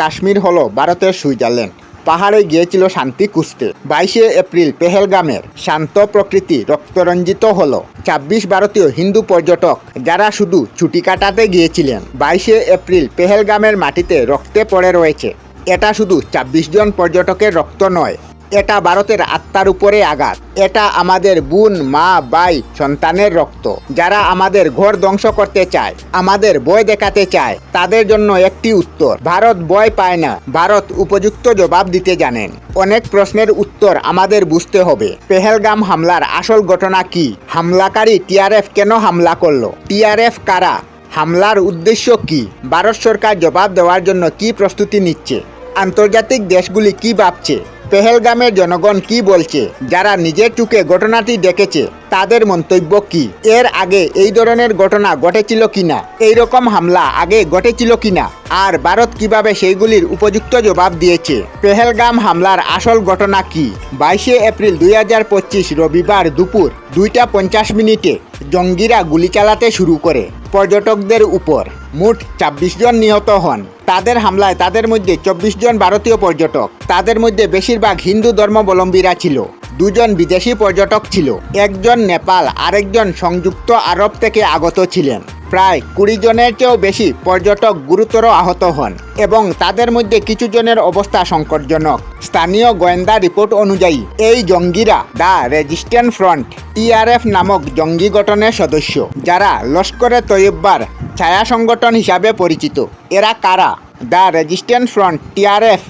কাশ্মীর হলো ভারতের সুইজারল্যান্ড। পাহাড়ে গিয়েছিল শান্তি খুঁজতে। বাইশে এপ্রিল পেহেলগামের শান্ত প্রকৃতি রক্তরঞ্জিত হলো। ছাব্বিশ ভারতীয় হিন্দু পর্যটক যারা শুধু ছুটি কাটাতে গিয়েছিলেন, বাইশে এপ্রিল পেহেলগামের মাটিতে রক্তে পড়ে রয়েছে। এটা শুধু ছাব্বিশ জন পর্যটকের রক্ত নয় এটা ভারতের আত্মার উপরে আঘাত। এটা আমাদের বোন, মা, ভাই, সন্তানের রক্ত। যারা আমাদের ঘর ধ্বংস করতে চায়, আমাদের বই দেখাতে চায়, তাদের জন্য একটি উত্তর, ভারত বয় পায় না। ভারত উপযুক্ত জবাব দিতে জানেন। অনেক প্রশ্নের উত্তর আমাদের বুঝতে হবে। পেহেলগাম হামলার আসল ঘটনা কি? হামলাকারী টিআরএফ কেন হামলা করল? টিআরএফ কারা? হামলার উদ্দেশ্য কি? ভারত সরকার জবাব দেওয়ার জন্য কি প্রস্তুতি নিচ্ছে? আন্তর্জাতিক দেশগুলি কি ভাবছে? পেহেলগামের জনগণ কি বলছে? যারা নিজের চুকে ঘটনাটি দেখেছে, তাদের মন্তব্য কি? এর আগে এই ধরনের ঘটনা ঘটেছিল কিনা? এই রকম হামলা আগে ঘটেছিল কিনা? আর ভারত কীভাবে সেইগুলির উপযুক্ত জবাব দিয়েছে? পেহেলগাম হামলার আসল ঘটনা কি? বাইশে এপ্রিল দুই হাজার পঁচিশ রবিবার দুপুর দুইটা পঞ্চাশ মিনিটে জঙ্গিরা গুলি চালাতে শুরু করে। পর্যটকদের উপর মোট ছাব্বিশ জন নিহত হন। তাদের হামলায় তাদের মধ্যে চব্বিশ জন ভারতীয় পর্যটক। তাদের মধ্যে বেশিরভাগ হিন্দু ধর্মাবলম্বীরা ছিল। দুজন বিদেশি পর্যটক ছিল। একজন নেপাল, আরেকজন সংযুক্ত আরব থেকে আগত ছিলেন। প্রায় কুড়ি জনের চেয়েও বেশি পর্যটক গুরুতর আহত হন এবং তাদের মধ্যে কিছু জনের অবস্থা সংকটজনক। স্থানীয় গোয়েন্দা রিপোর্ট অনুযায়ী, এই জঙ্গিরা দ্য রেজিস্ট্যান্ট ফ্রন্ট টিআরএফ নামক জঙ্গি গঠনের সদস্য, যারা লস্করে তৈয়ব্বার ছায়া সংগঠন হিসাবে পরিচিত। এরা কারা? দ্য রেজিস্ট্যান্ট ফ্রন্ট টিআরএফ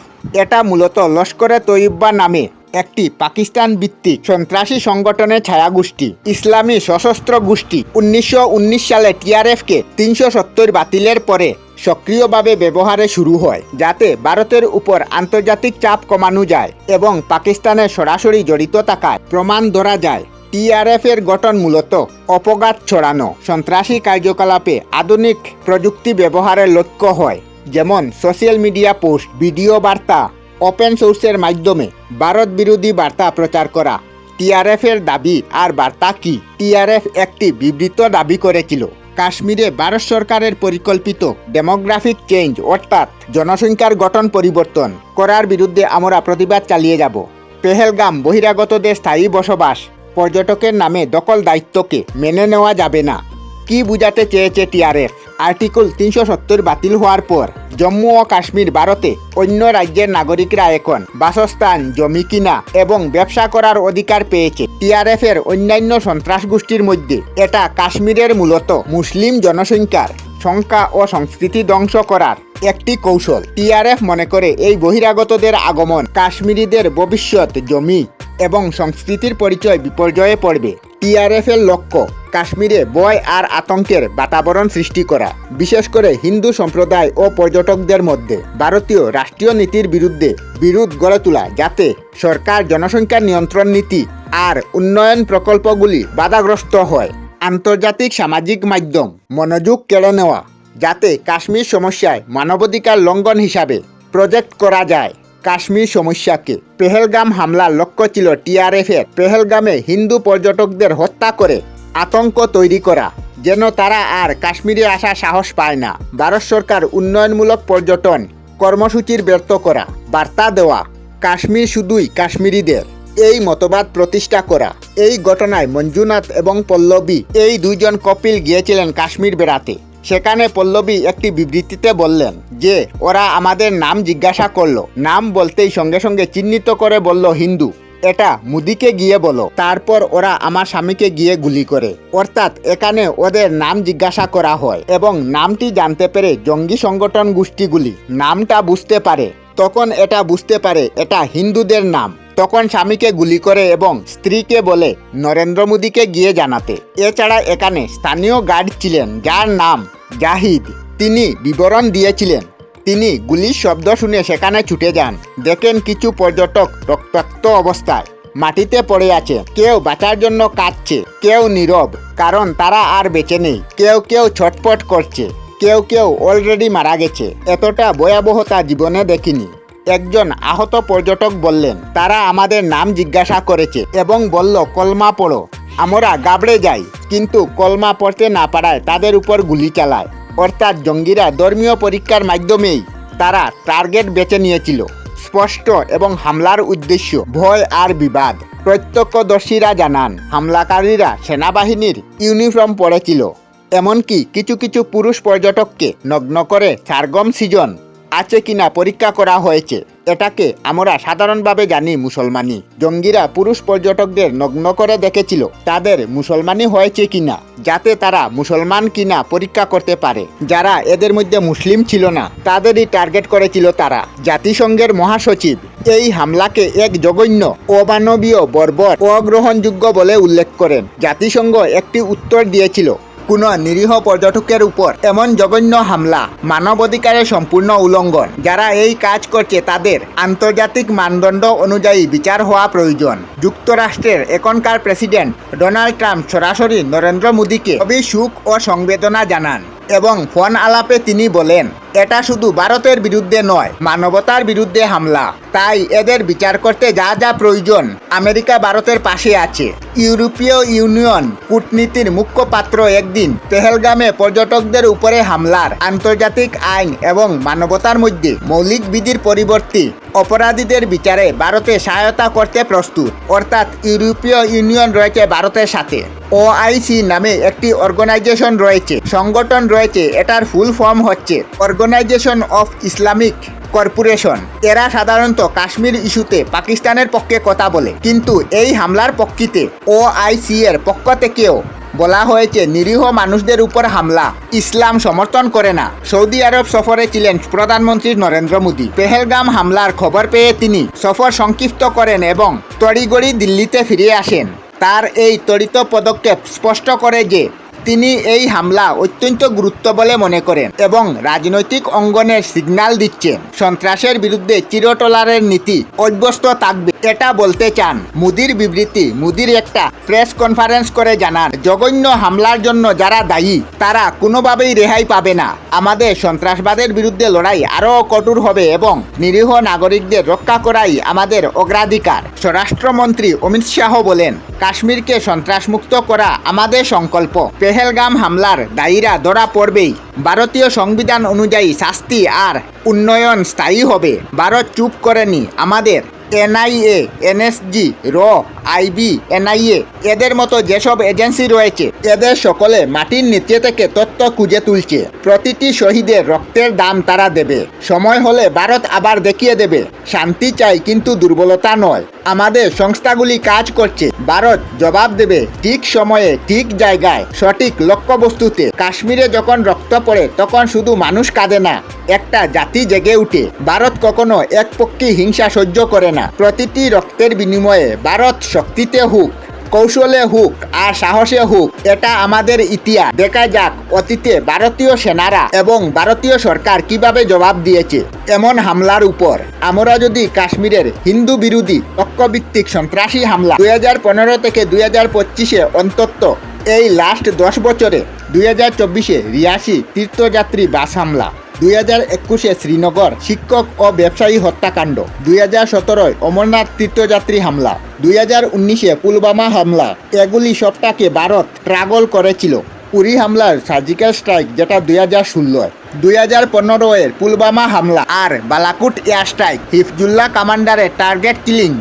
এটা মূলত লস্করে তৈয়ব্বা নামে একটি পাকিস্তান ভিত্তিক সন্ত্রাসী সংগঠনের ছায়াগোষ্ঠী। ইসলামী সশস্ত্র গোষ্ঠী উনিশশো উনিশ সালে টিআরএফকে তিনশো সত্তর বাতিলের পরে সক্রিয়ভাবে ব্যবহারে শুরু হয়, যাতে ভারতের উপর আন্তর্জাতিক চাপ কমানো যায় এবং পাকিস্তানের সরাসরি জড়িত থাকায় প্রমাণ ধরা যায়। টিআরএফ এর গঠন মূলত অপঘাত ছড়ানো। সন্ত্রাসী কার্যকলাপে আধুনিক প্রযুক্তি ব্যবহারের লক্ষ্য হয়, যেমন সোশ্যাল মিডিয়া পোস্ট ভিডিও বার্তা ওপেন সোর্সের মাধ্যমে ভারত বিরোধী বার্তা প্রচার করা। টিআরএফ এর দাবি আর বার্তা কি? টিআরএফ একটি বিবৃত দাবি করেছিল। কাশ্মীরে ভারত সরকারের পরিকল্পিত ডেমোগ্রাফিক চেঞ্জ অর্থাৎ জনসংখ্যার গঠন পরিবর্তন করার বিরুদ্ধে আমরা প্রতিবাদ চালিয়ে যাব। পেহেলগাম বহিরাগতদের স্থায়ী বসবাস পর্যটকের নামে দখল দায়িত্বকে মেনে নেওয়া যাবে না। কি বুঝাতে চেয়েছে টিআরএফ আর্টিকেল তিনশো সত্তর বাতিল হওয়ার পর জম্মু ও কাশ্মীর ভারতে অন্য রাজ্যের নাগরিকরা এখন বাসস্থান, জমি কিনা এবং ব্যবসা করার অধিকার পেয়েছে। টিআরএফ এর অন্যান্য সন্ত্রাস গোষ্ঠীর মধ্যে এটা কাশ্মীরের মূলত মুসলিম জনসংখ্যার সংখ্যা ও সংস্কৃতি ধ্বংস করার একটি কৌশল। টিআরএফ মনে করে এই বহিরাগতদের আগমন কাশ্মীরিদের ভবিষ্যৎ জমি এবং সংস্কৃতির পরিচয় বিপর্যয়ে পড়বে। টিআরএফ এর লক্ষ্য, কাশ্মীরে ভয় আর আতঙ্কের বাতাবরণ সৃষ্টি করা, বিশেষ করে হিন্দু সম্প্রদায় ও পর্যটকদের মধ্যে। ভারতীয় রাষ্ট্রীয় নীতির বিরুদ্ধে বিরোধ গড়ে তোলা যাতে সরকার জনসংখ্যা নিয়ন্ত্রণ নীতি আর উন্নয়ন প্রকল্পগুলি বাধাগ্রস্ত হয়। আন্তর্জাতিক সামাজিক মাধ্যম, মনোযোগ কেড়ে নেওয়া, যাতে কাশ্মীর সমস্যায় মানবাধিকার লঙ্ঘন হিসাবে প্রজেক্ট করা যায়। কাশ্মীর সমস্যাকে। পেহেলগাম হামলার লক্ষ্য ছিল টিআরএফের পেহেলগামে হিন্দু পর্যটকদের হত্যা করে আতঙ্ক তৈরি করা, যেন তারা আর কাশ্মীরে আসা সাহস পায় না। ভারত সরকার উন্নয়নমূলক পর্যটন কর্মসূচির ব্যর্থ করা, বার্তা দেওয়া, কাশ্মীর শুধুই কাশ্মীরিদের এই মতবাদ প্রতিষ্ঠা করা। এই ঘটনায় মঞ্জুনাথ এবং পল্লবী এই দুইজন কপিল গিয়েছিলেন কাশ্মীর বেড়াতে। সেখানে পল্লবী একটি বিবৃতিতে বললেন যে, ওরা আমাদের নাম জিজ্ঞাসা করল। নাম বলতেই সঙ্গে সঙ্গে চিহ্নিত করে বলল, হিন্দু। এটা মুদিকে গিয়ে বলো। তারপর ওরা আমার স্বামীকে গিয়ে গুলি করে। অর্থাৎ এখানে ওদের নাম জিজ্ঞাসা করা হয় এবং নামটি জানতে পেরে জঙ্গি সংগঠন গোষ্ঠীগুলি নামটা বুঝতে পারে। তখন এটা বুঝতে পারে এটা হিন্দুদের নাম। তখন স্বামীকে গুলি করে এবং স্ত্রীকে বলে, নরেন্দ্র মোদীকে গিয়ে জানাতে। এছাড়া এখানে স্থানীয় গার্ড ছিলেন, যার নাম জাহিদ। তিনি বিবরণ দিয়েছিলেন। তিনি গুলির শব্দ শুনে সেখানে ছুটে যান। দেখেন কিছু পর্যটক রক্তাক্ত অবস্থায়। মাটিতে পড়ে আছে, কেউ বাঁচার জন্য কাঁদছে, কেউ নীরব, কারণ তারা আর বেঁচে নেই। কেউ কেউ ছটপট করছে, কেউ কেউ অলরেডি মারা গেছে। এতটা ভয়াবহতা জীবনে দেখিনি। একজন আহত পর্যটক বললেন, তারা আমাদের নাম জিজ্ঞাসা করেছে এবং বলল, কলমা পড়ো, আমরা গাবড়ে যাই, কিন্তু কলমা পড়তে না পারায় তাদের উপর গুলি চালায়। অর্থাৎ জঙ্গিরা ধর্মীয় পরীক্ষার মাধ্যমেই তারা টার্গেট বেছে নিয়েছিল। স্পষ্ট এবং হামলার উদ্দেশ্য ভয় আর বিবাদ। প্রত্যক্ষদর্শীরা জানান, হামলাকারীরা সেনাবাহিনীর ইউনিফর্ম পরেছিল। এমনকি কিছু কিছু পুরুষ পর্যটককে নগ্ন করে সারগম সিজন আছে কিনা পরীক্ষা করা হয়েছে। এটাকে আমরা সাধারণভাবে জানি মুসলমানি। জঙ্গিরা পুরুষ পর্যটকদের নগ্ন করে দেখেছিল, তাদের মুসলমানি হয়েছে কিনা, যাতে তারা মুসলমান কিনা পরীক্ষা করতে পারে। যারা এদের মধ্যে মুসলিম ছিল না, তাদেরই টার্গেট করেছিল তারা। জাতিসংঘের মহাসচিব এই হামলাকে এক জঘন্য, অমানবীয় বর্বর অগ্রহণযোগ্য বলে উল্লেখ করেন। জাতিসংঘ একটি উত্তর দিয়েছিল কোনো নিরীহ পর্যটকের উপর এমন জঘন্য হামলা মানবাধিকারের সম্পূর্ণ উলঙ্ঘন যারা এই কাজ করছে তাদের আন্তর্জাতিক মানদণ্ড অনুযায়ী বিচার হওয়া প্রয়োজন যুক্তরাষ্ট্রের এখনকার প্রেসিডেন্ট ডোনাল্ড ট্রাম্প সরাসরি নরেন্দ্র মোদীকে খুবই সুখ ও সংবেদনা জানান। এবং ফোন আলাপে তিনি বলেন, এটা শুধু ভারতের বিরুদ্ধে নয়, মানবতার বিরুদ্ধে হামলা। তাই এদের বিচার করতে যা যা প্রয়োজন, আমেরিকা ভারতের পাশে আছে। ইউরোপীয় ইউনিয়ন কূটনীতির মুখ্যপাত্র একদিন পেহেলগামে পর্যটকদের উপরে হামলার আন্তর্জাতিক আইন এবং মানবতার মধ্যে মৌলিক বিধির পরিবর্তে অপরাধীদের বিচারে ভারতে সহায়তা করতে প্রস্তুত। অর্থাৎ ইউরোপীয় ইউনিয়ন রয়েছে ভারতের সাথে। ওআইসি নামে একটি অর্গানাইজেশন রয়েছে। সংগঠন রয়েছে, এটার ফুল ফর্ম হচ্ছে অর্গানাইজেশন অফ ইসলামিক কর্পোরেশন। এরা সাধারণত কাশ্মীর ইস্যুতে পাকিস্তানের পক্ষে কথা বলে। কিন্তু এই হামলার পক্ষিতে ওআইসি এর পক্ষ থেকেও বলা হয়েছে, নিরীহ মানুষদের উপর হামলা। ইসলাম সমর্থন করে না। সৌদি আরব সফরে ছিলেন প্রধানমন্ত্রী নরেন্দ্র মোদী। পেহেলগাম হামলার খবর পেয়ে তিনি সফর সংক্ষিপ্ত করেন এবং তড়িগড়ি দিল্লিতে ফিরে আসেন। তার এই তড়িত পদক্ষেপ স্পষ্ট করে যে তিনি এই হামলা অত্যন্ত গুরুত্ব বলে মনে করেন এবং রাজনৈতিক অঙ্গনের সিগন্যাল দিচ্ছেন। সন্ত্রাসের বিরুদ্ধে চিরটলারের নীতি অভ্যস্ত থাকবে। এটা বলতে চান মুদির বিবৃতি। মুদির একটা প্রেস কনফারেন্স করে জানান, জঘন্য হামলার জন্য যারা দায়ী, তারা কোনোভাবেই রেহাই পাবে না। আমাদের সন্ত্রাসবাদের বিরুদ্ধে লড়াই আরও কঠোর হবে এবং নিরীহ নাগরিকদের রক্ষা করাই আমাদের অগ্রাধিকার। স্বরাষ্ট্রমন্ত্রী অমিত শাহ বলেন কাশ্মীরকে সন্ত্রাসমুক্ত করা আমাদের সংকল্প। পেহেলগাম হামলার দায়ীরা ধরা পড়বেই। ভারতীয় সংবিধান অনুযায়ী শাস্তি আর উন্নয়ন স্থায়ী হবে। ভারত চুপ করেনি আমাদের এনআইএ, এনএসজি, র আইবি এনআইএ এদের মতো যেসব এজেন্সি রয়েছে, এদের সকলে মাটির নিচে থেকে তথ্য খুঁজে তুলছে। প্রতিটি শহীদের রক্তের দাম তারা দেবে। সময় হলে ভারত আবার দেখিয়ে দেবে। শান্তি চাই কিন্তু দুর্বলতা নয়। আমাদের সংস্থাগুলি কাজ করছে। ভারত জবাব দেবে ঠিক সময়ে, ঠিক জায়গায়, সঠিক লক্ষ্যবস্তুতে। কাশ্মীরে যখন রক্ত পড়ে, তখন শুধু মানুষ কাঁদে না, একটা জাতি জেগে উঠে। ভারত কখনো একপক্ষী হিংসা সহ্য করে না। প্রতিটি রক্তের বিনিময়ে ভারত শক্তিতে হোক, কৌশলে হোক আর সাহসে হোক, এটা আমাদের ইতিহাস। দেখা যাক অতীতে ভারতীয় সেনারা এবং ভারতীয় সরকার কীভাবে জবাব দিয়েছে এমন হামলার উপর। আমরা যদি কাশ্মীরের হিন্দু বিরোধী লক্ষ্যভিত্তিক সন্ত্রাসী হামলা দুই হাজার পনেরো থেকে দুই হাজার পঁচিশে অন্তত এই লাস্ট দশ বছরে দুই হাজার চব্বিশে রিয়াসি তীর্থযাত্রী বাস হামলা দুই হাজার একুশে শ্রীনগর শিক্ষক ও ব্যবসায়ী হত্যাকাণ্ড, দুই হাজার সতেরোয় অমরনাথ তীর্থযাত্রী হামলা, দুই হাজার উনিশে পুলবামা হামলা, এগুলি সবটাকে ভারত ট্রাগল করেছিল। উরি হামলার সার্জিক্যাল স্ট্রাইক যেটা দুই হাজার ষোলোয়, দুই হাজার পনেরো এর পুলবামা হামলা আর বালাকুট এয়ার স্ট্রাইক, হিফজুল্লাহ কামান্ডারের টার্গেট কিলিং।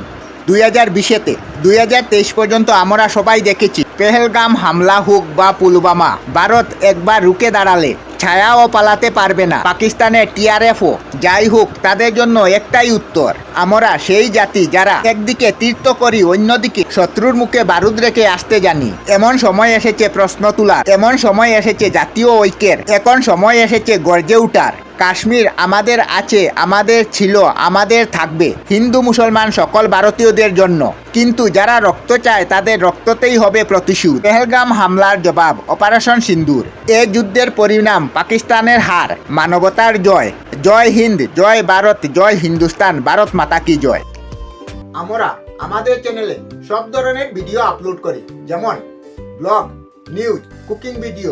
দুই হাজার বিশেতে, দুই হাজার তেইশ পর্যন্ত আমরা সবাই দেখেছি। পেহেলগাম হামলা হোক বা পুলবামা ভারত একবার রুকে দাঁড়ালে ছায়াও পালাতে পারবে না। পাকিস্তানের টিআরএফও, যাই হোক, তাদের জন্য একটাই উত্তর, আমরা সেই জাতি যারা একদিকে তীর্থ করি, অন্যদিকে শত্রুর মুখে বারুদ রেখে আসতে জানি। এমন সময় এসেছে প্রশ্ন তোলার, এমন সময় এসেছে জাতীয় ঐক্যের, এখন সময় এসেছে গর্জে উঠার। কাশ্মীর আমাদের আছে, আমাদের ছিল, আমাদের থাকবে। হিন্দু, মুসলমান সকল ভারতীয়দের জন্য। কিন্তু যারা রক্ত চায়, তাদের রক্ততেই হবে প্রতিশোধ। পেহেলগাম হামলার জবাব, অপারেশন সিন্দুর। এ যুদ্ধের পরিণাম, পাকিস্তানের হার, মানবতার জয়। জয় হিন্দ, জয় ভারত, জয় হিন্দুস্তান, ভারত মাতা কি জয়? আমরা আমাদের চ্যানেলে সব ধরনের ভিডিও আপলোড করি। যেমন ব্লগ, নিউজ, কুকিং ভিডিও